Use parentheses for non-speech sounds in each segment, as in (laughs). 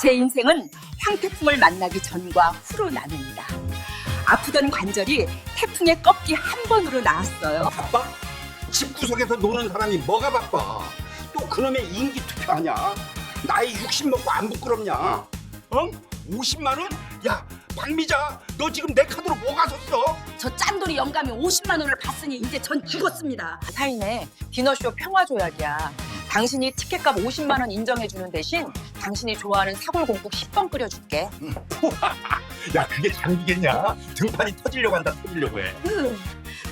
제 인생은 황태풍을 만나기 전과 후로 나눕니다. 아프던 관절이 태풍의 꺾기 한 번으로 나았어요. 바빠? 집 구석에서 노는 사람이 뭐가 바빠? 또 그놈의 인기 투표하냐? 나이 60 먹고 안 부끄럽냐? 어? 50만 원? 야, 박미자, 너 지금 내 카드로 뭐가 섰어? 저 짠돌이 영감이 50만 원을 받으니 이제 전 죽었습니다. 타인의 디너쇼 평화조약이야. 당신이 티켓값 50만 원 인정해주는 대신 당신이 좋아하는 사골공국 10번 끓여줄게. (laughs) 야, 그게 장기겠냐? 등판이 터지려고 한다, 터지려고 해. 으,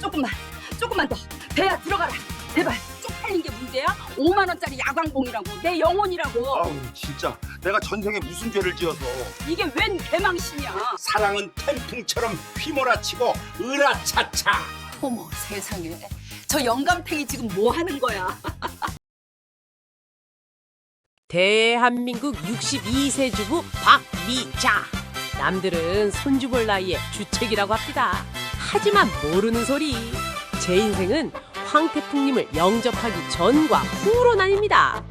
조금만, 조금만 더. 배야 들어가라. 제발. 쪽팔린 게 문제야? 5만 원짜리 야광봉이라고 내 영혼이라고. 아우, 진짜 내가 전생에 무슨 죄를 지어서 이게 웬 개망신이야? 사랑은 태풍처럼 휘몰아치고 으라차차. 어머 세상에. 저 영감탱이 지금 뭐 하는 거야? (laughs) 대한민국 62세 주부 박미자. 남들은 손주 볼 나이에 주책이라고 합니다. 하지만 모르는 소리. 제 인생은 황태풍님을 영접하기 전과 후로 나뉩니다.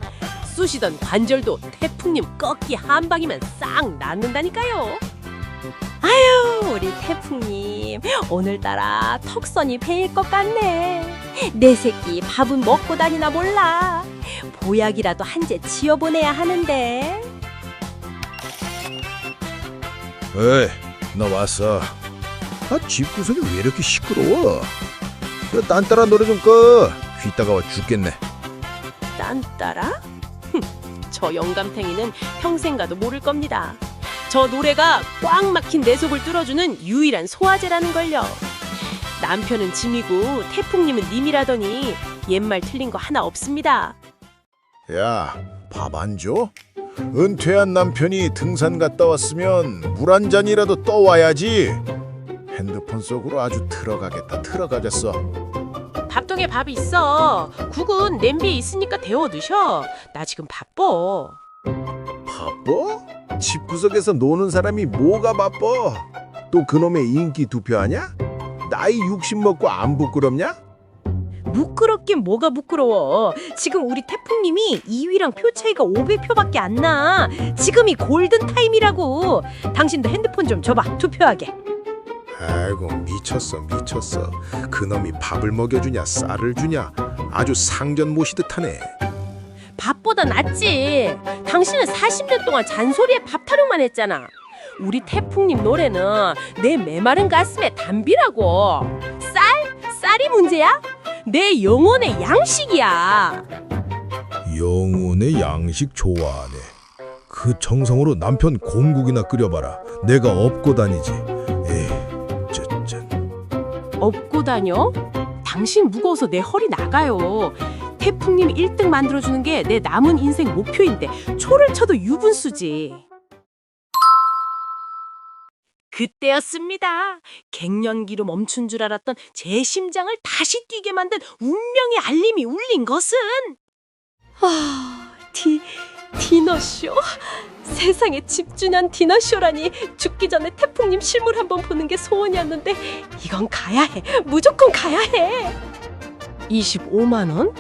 쑤시던 관절도 태풍님 꺾기 한 방이면 싹 낫는다니까요. 아유, 우리 태풍님. 오늘따라 턱선이 베일 것 같네. 내 새끼 밥은 먹고 다니나 몰라. 보약이라도 한 재 지어보내야 하는데. 에이, 나 왔어. 아, 집구석이 왜 이렇게 시끄러워? 그 딴따라 노래 좀 꺼. 귀 따가워 죽겠네. 딴따라? 흠, (laughs) 저 영감탱이는 평생 가도 모를 겁니다. 저 노래가 꽉 막힌 내 속을 뚫어주는 유일한 소화제라는 걸요. 남편은 짐이고 태풍님은 님이라더니 옛말 틀린 거 하나 없습니다. 야, 밥 안 줘? 은퇴한 남편이 등산 갔다 왔으면 물 한 잔이라도 떠와야지. 핸드폰 속으로 아주 들어가겠다, 들어가겠어. 밥통에 밥이 있어. 국은 냄비에 있으니까 데워 드셔. 나 지금 바빠. 바빠? 집구석에서 노는 사람이 뭐가 바빠? 또 그놈의 인기 투표하냐? 나이 60 먹고 안 부끄럽냐? 부끄럽긴 뭐가 부끄러워. 지금 우리 태풍님이 2위랑 표 차이가 500표밖에 안 나. 지금이 골든 타임이라고. 당신도 핸드폰 좀 줘봐. 투표하게. 아이고 미쳤어 미쳤어 그놈이 밥을 먹여주냐 쌀을 주냐 아주 상전 모시듯 하네 밥보다 낫지. 당신은 40년 동안 잔소리에 밥 타령만 했잖아. 우리 태풍님 노래는 내 메마른 가슴에 담비라고. 쌀? 쌀이 문제야? 내 영혼의 양식이야. 영혼의 양식 좋아하네 그 정성으로 남편 공국이나 끓여봐라 내가 업고 다니지 에이 쯧쯧 업고 다녀? 당신 무거워서 내 허리 나가요. 태풍님 1등 만들어주는 게 내 남은 인생 목표인데 초를 쳐도 유분수지. 그때였습니다. 갱년기로 멈춘 줄 알았던 제 심장을 다시 뛰게 만든 운명의 알림이 울린 것은 아, 디 디너쇼. 세상에 집중한 디너쇼라니 죽기 전에 태풍님 실물 한번 보는 게 소원이었는데 이건 가야 해. 무조건 가야 해. 25만 원?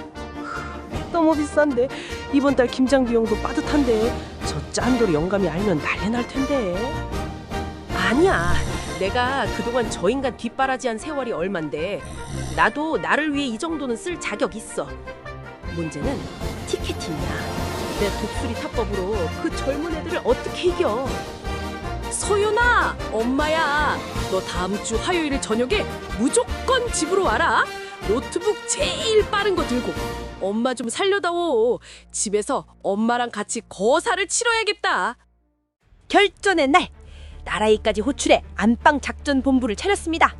너무 비싼데 이번 달 김장 비용도 빠듯한데 저 짠돌이 영감이 알면 난리 날 텐데. 아니야. 내가 그동안 저 인간 뒷바라지한 세월이 얼만데 나도 나를 위해 이 정도는 쓸 자격 있어. 문제는 티켓팅이야. 내 독수리 타법으로 그 젊은 애들을 어떻게 이겨? 서윤아, 엄마야. 너 다음 주 화요일 저녁에 무조건 집으로 와라. 노트북 제일 빠른 거 들고. 엄마 좀 살려다오. 집에서 엄마랑 같이 거사를 치러야겠다. 결전의 날. 나라이까지 호출해 안방 작전 본부를 차렸습니다.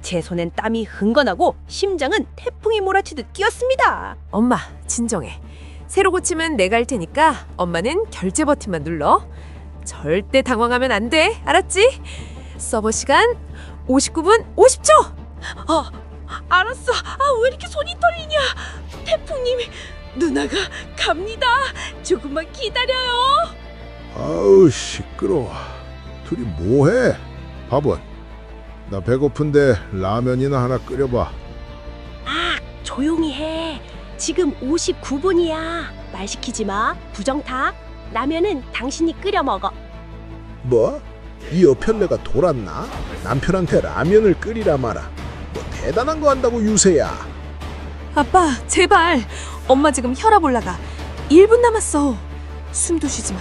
제 손엔 땀이 흥건하고 심장은 태풍이 몰아치듯 뛰었습니다. 엄마, 진정해. 새로 고치면 내가 할 테니까 엄마는 결제 버튼만 눌러. 절대 당황하면 안 돼. 알았지? 서버 시간 59분 50초. 아, 알았어. 아, 왜 이렇게 손이 떨리냐? 태풍님, 누나가 갑니다. 조금만 기다려요. 아우 시끄러워 둘이 뭐해 밥은 나 배고픈데 라면이나 하나 끓여봐 아, 조용히 해. 지금 59분이야. 말 시키지 마. 부정타. 라면은 당신이 끓여 먹어. 뭐? 이 여편네가 돌았나? 남편한테 라면을 끓이라 마라. 뭐 대단한 거 한다고 유세야. 아빠, 제발. 엄마 지금 혈압 올라가. 1분 남았어. 숨도 쉬지 마.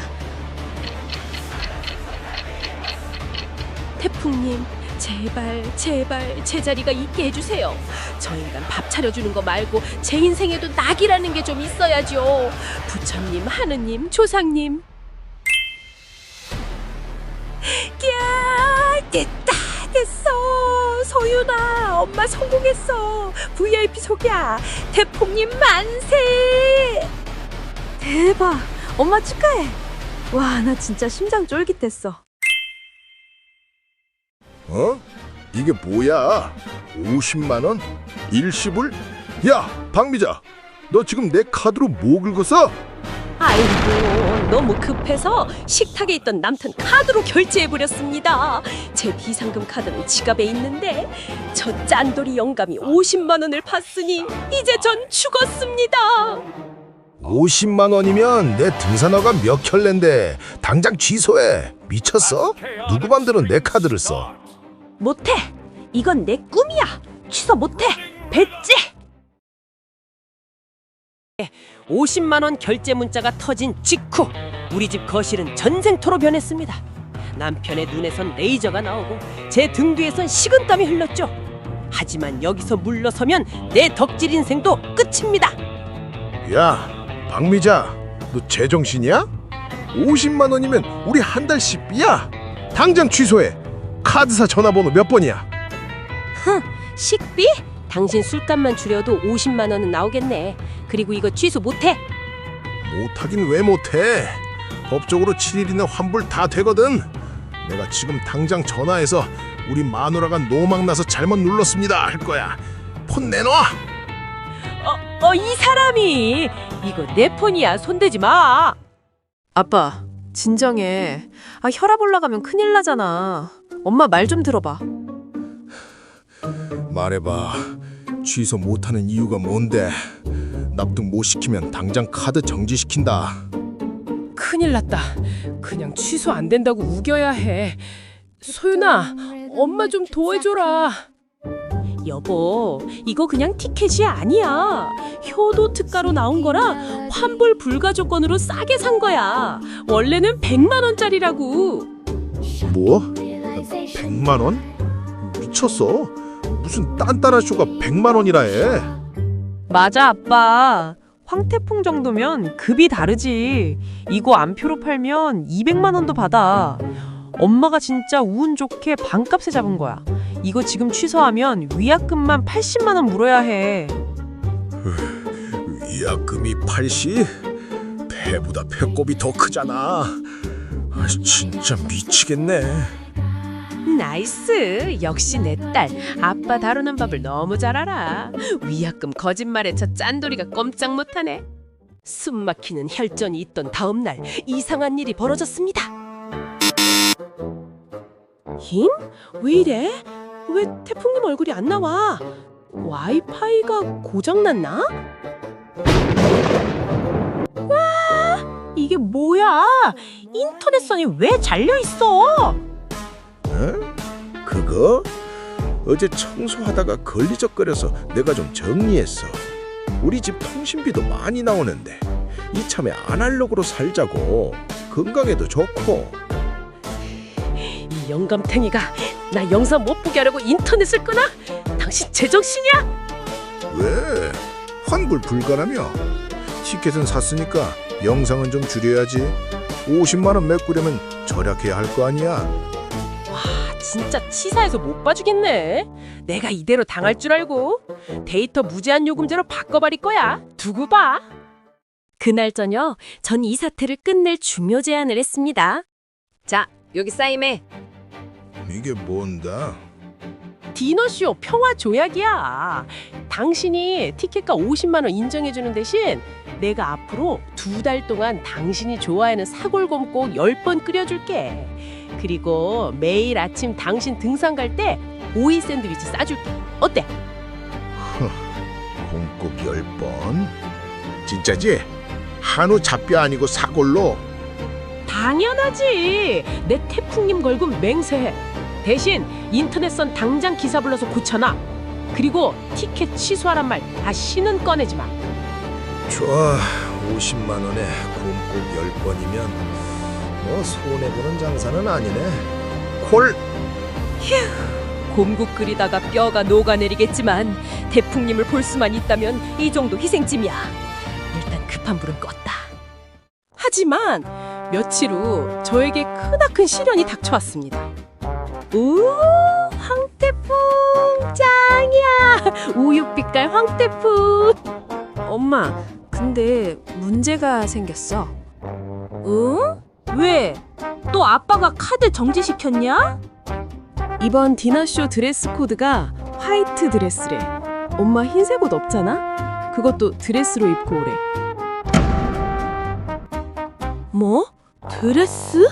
태풍님, 제발, 제발 제 자리가 있게 해주세요. 저 인간 밥 차려주는 거 말고 제 인생에도 낙이라는 게 좀 있어야죠. 부처님, 하느님, 조상님. 야, 됐다. 소윤아, 엄마 성공했어. VIP 소개야. 태풍님 만세. 대박. 엄마 축하해. 와, 나 진짜 심장 쫄깃했어. 어? 이게 뭐야? 50만 원? 일시불? 야, 박미자. 너 지금 내 카드로 뭐 긁었어? 아이고 너무 급해서 식탁에 있던 남편 카드로 결제해버렸습니다 제 비상금 카드는 지갑에 있는데 저 짠돌이 영감이 50만 원을 봤으니 이제 전 죽었습니다 50만 원이면 내 등산화가 몇 켤레인데 당장 취소해. 미쳤어? 누구 맘대로 내 카드를 써? 못해 이건 내 꿈이야 취소 못해 뱉지 50만 원 결제 문자가 터진 직후 우리 집 거실은 전쟁터로 변했습니다. 남편의 눈에선 레이저가 나오고 제 등 뒤에선 식은땀이 흘렀죠. 하지만 여기서 물러서면 내 덕질 인생도 끝입니다. 야, 박미자. 너 제정신이야? 50만 원이면 우리 한 달 식비야. 당장 취소해. 카드사 전화번호 몇 번이야? 식비? 당신 술값만 줄여도 50만 원은 나오겠네. 그리고 이거 취소 못해. 못하긴 왜 못해? 법적으로 7일이면 환불 다 되거든. 내가 지금 당장 전화해서 우리 마누라가 노망 나서 잘못 눌렀습니다 할 거야. 폰 내놔. 어, 어, 이 사람이 이거 내 폰이야. 손대지 마. 아빠, 진정해. 아, 혈압 올라가면 큰일 나잖아. 엄마 말 좀 들어봐. 말해봐. 취소 못하는 이유가 뭔데? 납득 못 시키면 당장 카드 정지시킨다. 큰일 났다. 그냥 취소 안 된다고 우겨야 해. 소윤아, 엄마 좀 도와줘라. 여보, 이거 그냥 티켓이 아니야. 효도 특가로 나온 거라 환불 불가 조건으로 싸게 산 거야. 원래는 100만 원짜리라고. 뭐? 100만 원? 미쳤어? 무슨 딴딴한 쇼가 100만 원이라 해? 맞아, 아빠. 황태풍 정도면 급이 다르지. 이거 안표로 팔면 200만 원도 받아. 엄마가 진짜 운 좋게 반값에 잡은 거야. 이거 지금 취소하면 위약금만 80만 원 물어야 해. 위약금이 80? 배보다 배꼽이 더 크잖아. 아, 진짜 미치겠네. 나이스. 역시 내 딸. 아빠 다루는 법을 너무 잘 알아. 위약금 거짓말에 저 짠돌이가 꼼짝 못하네. 숨 막히는 혈전이 있던 다음 날 이상한 일이 벌어졌습니다. 힘? 왜 이래? 왜 태풍님 얼굴이 안 나와? 와이파이가 고장났나? 와, 이게 뭐야? 인터넷선이 왜 잘려 있어? 어? 그거? 어제 청소하다가 걸리적거려서 내가 좀 정리했어. 우리 집 통신비도 많이 나오는데 이참에 아날로그로 살자고. 건강에도 좋고. 이 영감탱이가 나 영상 못 보게 하려고 인터넷을 끄나? 당신 제정신이야? 왜? 환불 불가라며? 티켓은 샀으니까 영상은 좀 줄여야지. 50만 원 메꾸려면 절약해야 할 거 아니야. 와 진짜 치사해서 못 봐주겠네. 내가 이대로 당할 줄 알고 데이터 무제한 요금제로 바꿔버릴 거야. 두고 봐. 그날 저녁 전 이 사태를 끝낼 중요 제안을 했습니다. 자, 여기 사인해. 이게 뭔다? 디너쇼 평화 조약이야. 당신이 티켓가 50만 원 인정해 주는 대신 내가 앞으로 두 달 동안 당신이 좋아하는 사골곰국 10번 끓여 줄게. 그리고 매일 아침 당신 등산 갈 때 오이 샌드위치 싸줄게. 어때? 공국 10번? 진짜지? 한우 잡뼈 아니고 사골로? 당연하지. 내 태풍님 걸고 맹세해. 대신 인터넷선 당장 기사 불러서 고쳐놔. 그리고 티켓 취소하란 말 다시는 꺼내지 마. 좋아 50만 원에 곰국 10번이면 뭐 손해보는 장사는 아니네 콜 곰국 끓이다가 뼈가 녹아내리겠지만 태풍님을 볼 수만 있다면 이 정도 희생쯤이야. 일단 급한 불은 껐다. 하지만 며칠 후 저에게 크나큰 시련이 닥쳐왔습니다. 우 황태풍 짱이야 우유빛깔 황태풍 엄마, 근데 문제가 생겼어. 응? 왜? 또 아빠가 카드 정지시켰냐? 이번 디너쇼 드레스 코드가 화이트 드레스래. 엄마 흰색 옷 없잖아? 그것도 드레스로 입고 오래. 뭐? 드레스?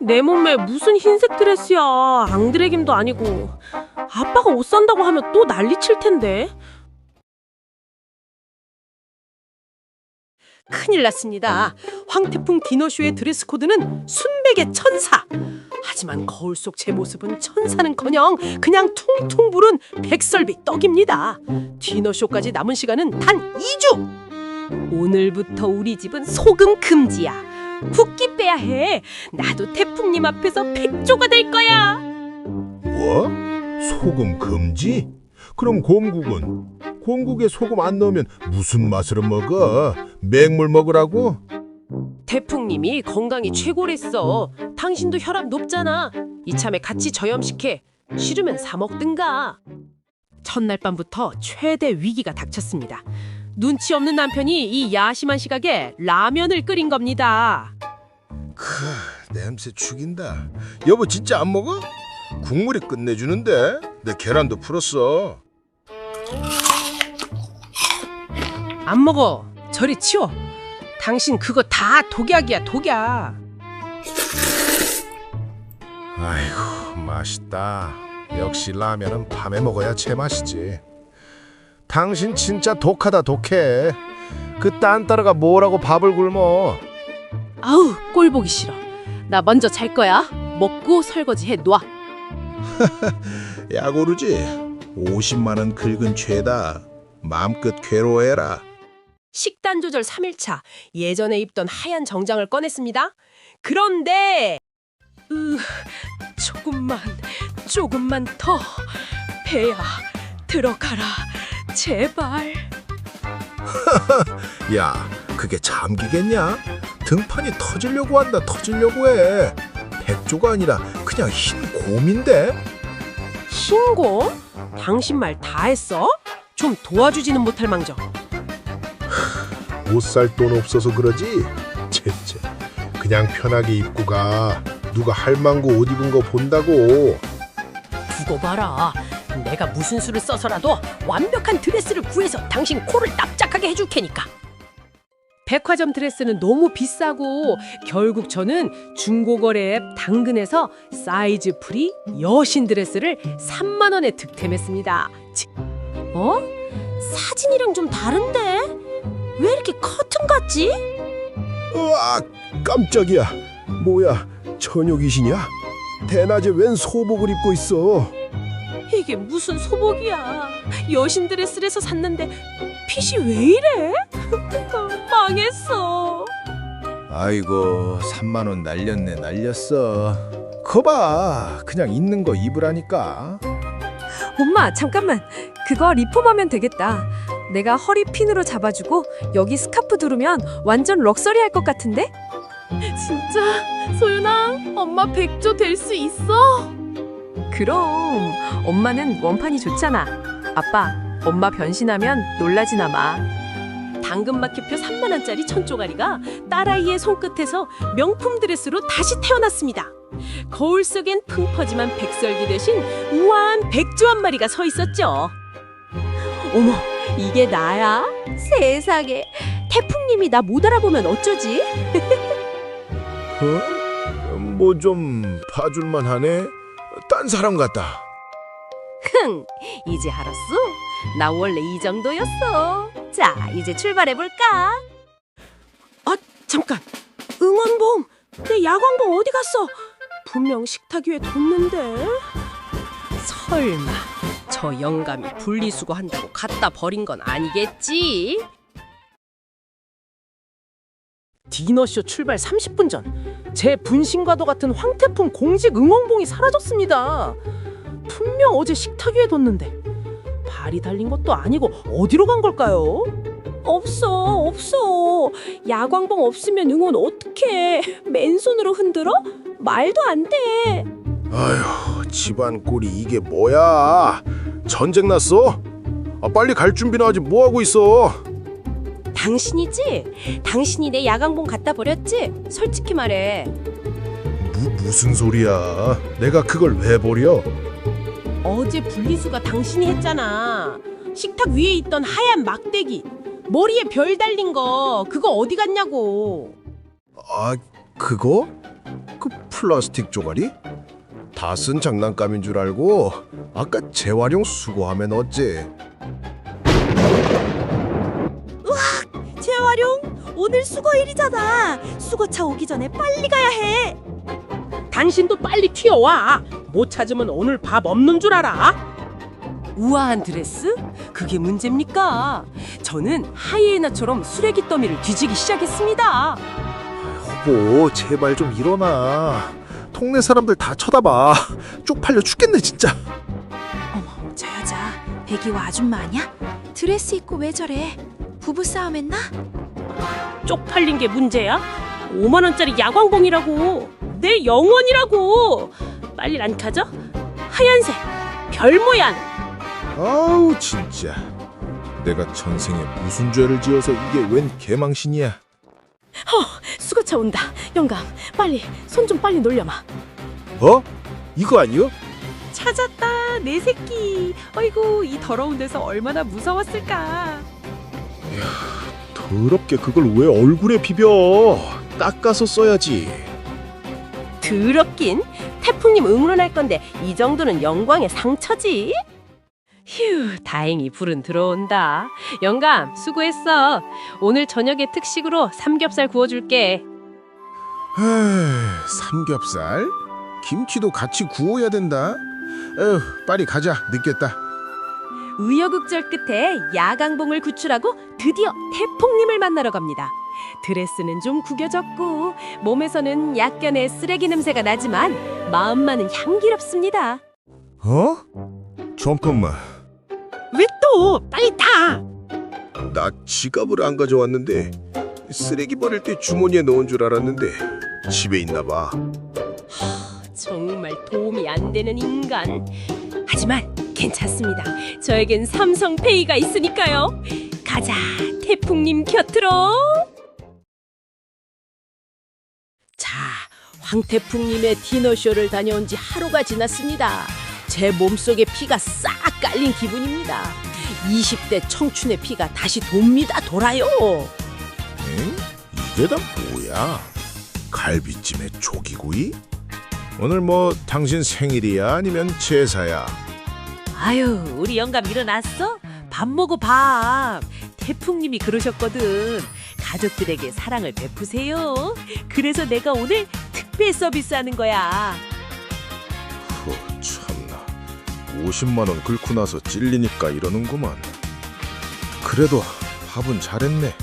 내 몸에 무슨 흰색 드레스야 앙드레김도 아니고 아빠가 옷 산다고 하면 또 난리 칠 텐데 큰일 났습니다 황태풍 디너쇼의 드레스 코드는 순백의 천사 하지만 거울 속 제 모습은 천사는커녕 그냥 퉁퉁 부른 백설비 떡입니다 디너쇼까지 남은 시간은 단 2주 오늘부터 우리 집은 소금 금지야 붓기 빼야 해. 나도 태풍님 앞에서 백조가 될 거야. 뭐? 소금 금지? 그럼 곰국은? 곰국에 소금 안 넣으면 무슨 맛으로 먹어? 맹물 먹으라고? 태풍님이 건강이 최고랬어. 당신도 혈압 높잖아. 이참에 같이 저염식해. 싫으면 사 먹든가. 첫날 밤부터 최대 위기가 닥쳤습니다. 눈치 없는 남편이 이 야심한 시각에 라면을 끓인 겁니다. 크, 냄새 죽인다. 여보 진짜 안 먹어? 국물이 끝내주는데? 내 계란도 풀었어. 안 먹어. 저리 치워. 당신 그거 다 독약이야, 독약. 아이고 맛있다. 역시 라면은 밤에 먹어야 제맛이지. 당신 진짜 독하다 독해. 그 딴따라가 뭐라고 밥을 굶어. 아우, 꼴 보기 싫어. 나 먼저 잘 거야. 먹고 설거지 해 놔. (laughs) 야고르지. 50만 원 긁은 죄다. 마음껏 괴로워해라. 식단 조절 3일차. 예전에 입던 하얀 정장을 꺼냈습니다. 그런데 으, 조금만 조금만 더 배야 들어가라. 제발. (laughs) 야, 그게 잠기겠냐? 등판이 터지려고 한다. 터지려고 해. 백조가 아니라 그냥 흰 곰인데. 신고? 당신 말 다 했어? 좀 도와주지는 못할 망정. 못 살 돈 없어서 그러지. 쟤쟤. 그냥 편하게 입고 가. 누가 할망구 옷 입은 거 본다고. 두고 봐라. 내가 무슨 수를 써서라도 완벽한 드레스를 구해서 당신 코를 납작하게 해줄 테니까. 백화점 드레스는 너무 비싸고 결국 저는 중고거래 앱 당근에서 사이즈 프리 여신 드레스를 3만 원에 득템했습니다. 치- 어? 사진이랑 좀 다른데? 왜 이렇게 커튼 같지? 으아, 깜짝이야. 뭐야, 처녀 귀신이야? 대낮에 웬 소복을 입고 있어? 이게 무슨 소복이야? 여신 드레스에서 샀는데 핏이 왜 이래? (laughs) 망했어. 아이고, 3만 원 날렸네, 날렸어. 거봐, 그냥 있는 거 입으라니까. 엄마, 잠깐만. 그거 리폼하면 되겠다. 내가 허리 핀으로 잡아주고 여기 스카프 두르면 완전 럭셔리할 것 같은데? 진짜 소윤아, 엄마 백조 될 수 있어? 그럼 엄마는 원판이 좋잖아. 아빠, 엄마 변신하면 놀라지나 마. 당근마켓표 3만 원짜리 천조가리가 딸아이의 손끝에서 명품 드레스로 다시 태어났습니다. 거울 속엔 풍 퍼짐한 백설기 대신 우아한 백조 한 마리가 서 있었죠. 어머, 이게 나야? 세상에, 태풍님이 나 못 알아보면 어쩌지? 어? (laughs) 뭐 좀 봐줄만 하네? 딴 사람 같다. 흥, 이제 알았어? 나 원래 이 정도였어. 자, 이제 출발해 볼까? 아, 잠깐. 응원봉, 내 야광봉 어디 갔어? 분명 식탁 위에 뒀는데. 설마 저 영감이 분리수거 한다고 갖다 버린 건 아니겠지? 디너쇼 출발 30분 전 제 분신과도 같은 황태풍 공식 응원봉이 사라졌습니다. 분명 어제 식탁 위에 뒀는데 발이 달린 것도 아니고 어디로 간 걸까요? 없어 없어 야광봉 없으면 응원 어떡해 맨손으로 흔들어? 말도 안돼 아휴 집안 꼴이 이게 뭐야 전쟁 났어? 아 빨리 갈 준비나 하지 뭐 하고 있어 당신이지? 당신이 내 야광봉 갖다 버렸지? 솔직히 말해 무, 무슨 소리야 내가 그걸 왜 버려 어제 분리수가 당신이 했잖아. 식탁 위에 있던 하얀 막대기, 머리에 별 달린 거, 그거 어디 갔냐고. 아 그거? 그 플라스틱 조가리? 다 쓴 장난감인 줄 알고 아까 재활용 어째 재 오늘 수거일이잖아. 수거차 오기 전에 빨리 가야 해. 당신도 빨리 튀어와. 못 찾으면 오늘 밥 없는 줄 알아. 우아한 드레스? 그게 문제입니까? 저는 하이에나처럼 쓰레기 더미를 뒤지기 시작했습니다. 여보 제발 좀 일어나 동네 사람들 다 쳐다봐 쪽팔려 죽겠네 진짜 저 여자 백이와 아줌마 아니야? 드레스 입고 왜 저래? 부부 싸움 했나? 쪽팔린 게 문제야? 5만 원짜리 야광봉이라고. 내 영원이라고. 빨리 안 가져? 하얀색 별 모양. 아우 진짜 내가 전생에 무슨 죄를 지어서 이게 웬 개망신이야 수거차 온다. 영감, 빨리 손 좀 빨리 놀려마. 어? 이거 아니요? 찾았다 내 새끼. 어이구 이 더러운 데서 얼마나 무서웠을까. 더럽게 그걸 왜 얼굴에 비벼 닦아서 써야지 더럽긴 태풍님 응원할 건데 이 정도는 영광의 상처지. 휴, 다행히 불은 들어온다. 영감, 수고했어. 오늘 저녁에 특식으로 삼겹살 구워줄게. 에휴, 삼겹살? 김치도 같이 구워야 된다 에휴 빨리 가자 늦겠다 우여곡절 끝에 야광봉을 구출하고 드디어 태풍님을 만나러 갑니다. 드레스는 좀 구겨졌고 몸에서는 약간의 쓰레기 냄새가 나지만 마음만은 향기롭습니다. 어? 잠깐만 왜 또? 빨리 타! 나 지갑을 안 가져왔는데 쓰레기 버릴 때 주머니에 넣은 줄 알았는데 집에 있나 봐 정말 도움이 안 되는 인간. 하지만 괜찮습니다. 저에겐 삼성페이가 있으니까요. 가자, 태풍님 곁으로. 자, 황태풍님의 디너쇼를 다녀온 지 하루가 지났습니다. 제 몸속에 피가 싹 깔린 기분입니다. 20대 청춘의 피가 다시 돕니다, 돌아요. 응? 이게 다 뭐야? 갈비찜에 조기구이? 오늘 뭐 당신 생일이야 아니면 제사야? 아유, 우리 영감 일어났어? 밥 먹어 밥. 태풍님이 그러셨거든. 가족들에게 사랑을 베푸세요. 그래서 내가 오늘 특별 서비스 하는 거야. 후 참나 50만 원 긁고 나서 찔리니까 이러는구만 그래도 밥은 잘했네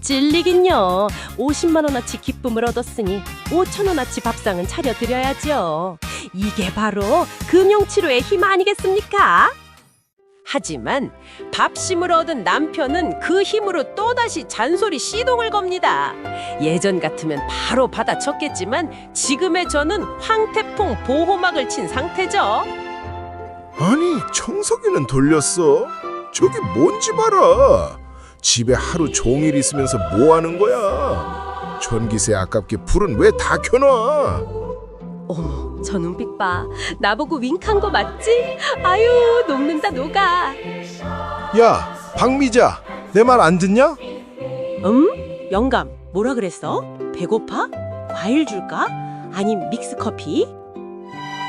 찔리긴요. 50만 원어치 기쁨을 얻었으니 5천 원어치 밥상은 차려드려야죠. 이게 바로 금융치료의 힘 아니겠습니까? 하지만 밥심을 얻은 남편은 그 힘으로 또다시 잔소리 시동을 겁니다. 예전 같으면 바로 받아쳤겠지만 지금의 저는 황태풍 보호막을 친 상태죠. 아니 청소기는 돌렸어 저기 뭔지 봐라 집에 하루 종일 있으면서 뭐 하는 거야 전기세 아깝게 불은 왜 다 켜놔 어머, 저 눈빛 봐. 나보고 윙크한 거 맞지? 아유, 녹는다 녹아. 야 박미자 내 말 안 듣냐? 음? 영감, 뭐라 그랬어? 배고파? 과일 줄까? 아님 믹스 커피?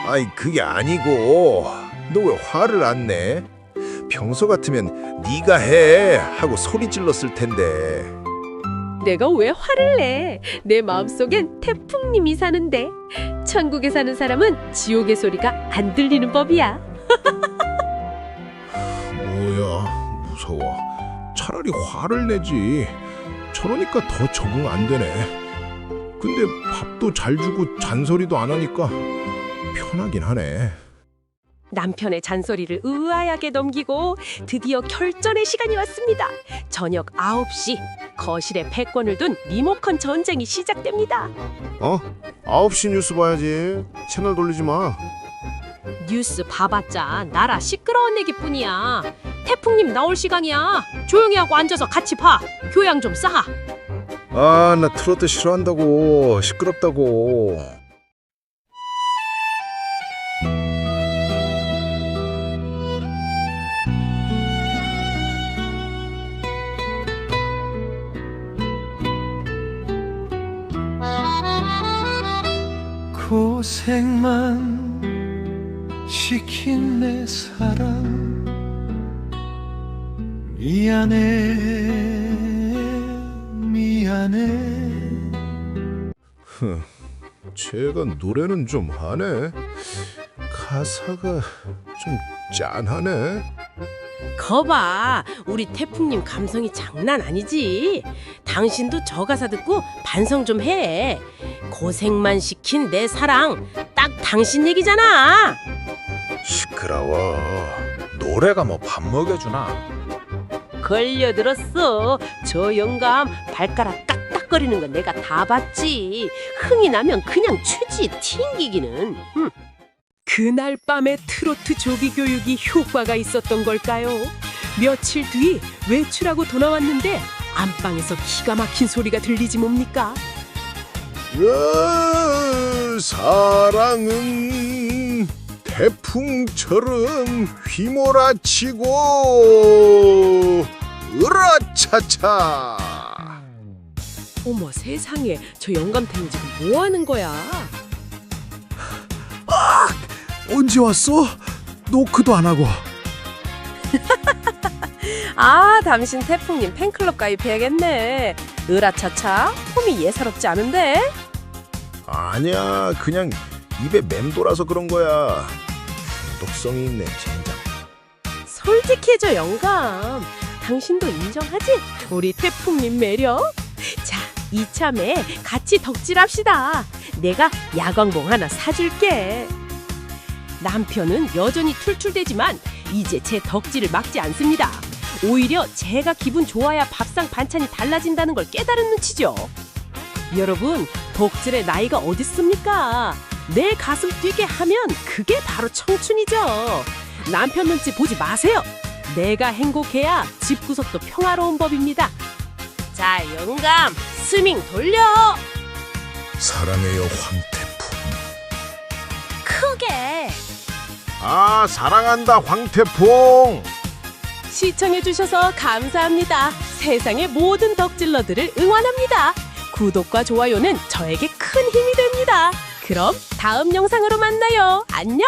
아이 그게 아니고 너 왜 화를 안 내? 평소 같으면 네가 해 하고 소리 질렀을 텐데 내가 왜 화를 내? 내 마음속엔 태풍님이 사는데. 천국에 사는 사람은 지옥의 소리가 안 들리는 법이야. (laughs) 뭐야 무서워. 차라리 화를 내지. 저러니까 더 적응 안 되네. 근데 밥도 잘 주고 잔소리도 안 하니까 편하긴 하네 남편의 잔소리를 의아하게 넘기고 드디어 결전의 시간이 왔습니다. 저녁 9시 거실에 패권을 둔 리모컨 전쟁이 시작됩니다. 어? 9시 뉴스 봐야지 채널 돌리지 마 뉴스 봐봤자 나라 시끄러운 얘기뿐이야. 태풍님 나올 시간이야. 조용히 하고 앉아서 같이 봐. 교양 좀 쌓아. 아, 나 트로트 싫어한다고. 시끄럽다고. 사랑 미안해 미안해 쟤가 노래는 좀 하네. 가사가 좀 짠하네. 거봐, 우리 태풍님 감성이 장난 아니지. 당신도 저 가사 듣고 반성 좀 해. 고생만 시킨 내 사랑, 딱 당신 얘기잖아. 시끄러워. 노래가 뭐 밥 먹여주나? 걸려들었어. 저 영감 발가락 깍딱거리는 거 내가 다 봤지. 흥이 나면 그냥 추지 튕기기는. 음. 그날 밤의 트로트 조기 교육이 효과가 있었던 걸까요? 며칠 뒤 외출하고 돌아왔는데 안방에서 기가 막힌 소리가 들리지 뭡니까? 으, 사랑은 태풍처럼 휘몰아치고 으라차차. 어머 세상에 저 영감탱이 지금 뭐 하는 거야? 언제 왔어? 노크도 안 하고. (laughs) 아 당신 태풍님 팬클럽 가입해야겠네. 으라차차 폼이 예사롭지 않은데? 아니야, 그냥 입에 맴돌아서 그런 거야. 중독성이 있네, 젠장. 솔직해져 영감. 당신도 인정하지? 우리 태풍님 매력. 자 이참에 같이 덕질합시다. 내가 야광봉 하나 사줄게. 남편은 여전히 툴툴대지만 이제 제 덕질을 막지 않습니다. 오히려 제가 기분 좋아야 밥상 반찬이 달라진다는 걸 깨달은 눈치죠. 여러분, 덕질의 나이가 어딨습니까? 내 가슴 뛰게 하면 그게 바로 청춘이죠. 남편 눈치 보지 마세요. 내가 행복해야 집구석도 평화로운 법입니다. 자, 영감, 스밍 돌려! 사랑해요, 황태풍. 크게! 아, 사랑한다, 황태풍. 시청해주셔서 감사합니다. 세상의 모든 덕질러들을 응원합니다. 구독과 좋아요는 저에게 큰 힘이 됩니다. 그럼 다음 영상으로 만나요. 안녕!